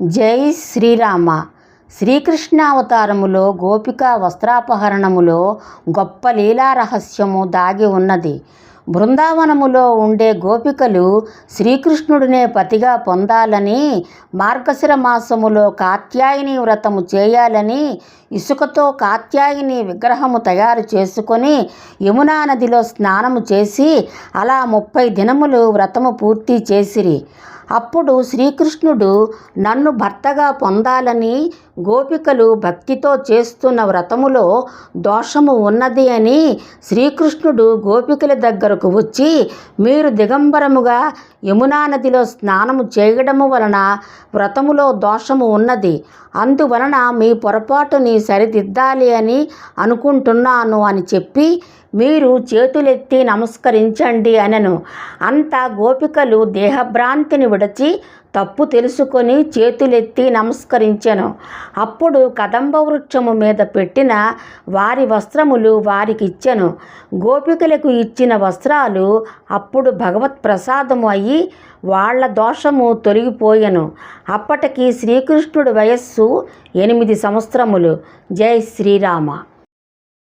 జై శ్రీరామ. శ్రీకృష్ణావతారములో గోపిక వస్త్రాపహరణములో గొప్ప లీలా రహస్యము దాగి ఉన్నది. బృందావనములో ఉండే గోపికలు శ్రీకృష్ణుడినే పతిగా పొందాలని మార్గశిర మాసములో కాత్యాయని వ్రతము చేయాలని ఇసుకతో కాత్యాయని విగ్రహము తయారు చేసుకొని యమునా నదిలో స్నానము చేసి అలా ముప్పై దినములు వ్రతము పూర్తి చేసిరి. అప్పుడు శ్రీకృష్ణుడు నన్ను భర్తగా పొందాలని గోపికలు భక్తితో చేస్తున్న వ్రతములో దోషము ఉన్నది అని శ్రీకృష్ణుడు గోపికల దగ్గరకు వచ్చి మీరు దిగంబరముగా యమునా నదిలో స్నానము చేయడము వలన వ్రతములో దోషము ఉన్నది. అందువలన మీ పొరపాటుని సరిదిద్దాలి అని అనుకుంటున్నాను అని చెప్పి మీరు చేతులెత్తి నమస్కరించండి అనను. అంత గోపికలు దేహభ్రాంతిని విడచి తప్పు తెలుసుకొని చేతులెత్తి నమస్కరించెను. అప్పుడు కదంబ వృక్షము మీద పెట్టిన వారి వస్త్రములు వారికి ఇచ్చెను గోపికలకు ఇచ్చిన వస్త్రాలు అప్పుడు భగవత్ ప్రసాదము అయ్యి వాళ్ళ దోషము తొలగిపోయెను. అప్పటికి శ్రీకృష్ణుడి వయస్సు ఎనిమిది సంవత్సరములు. జై శ్రీరామ.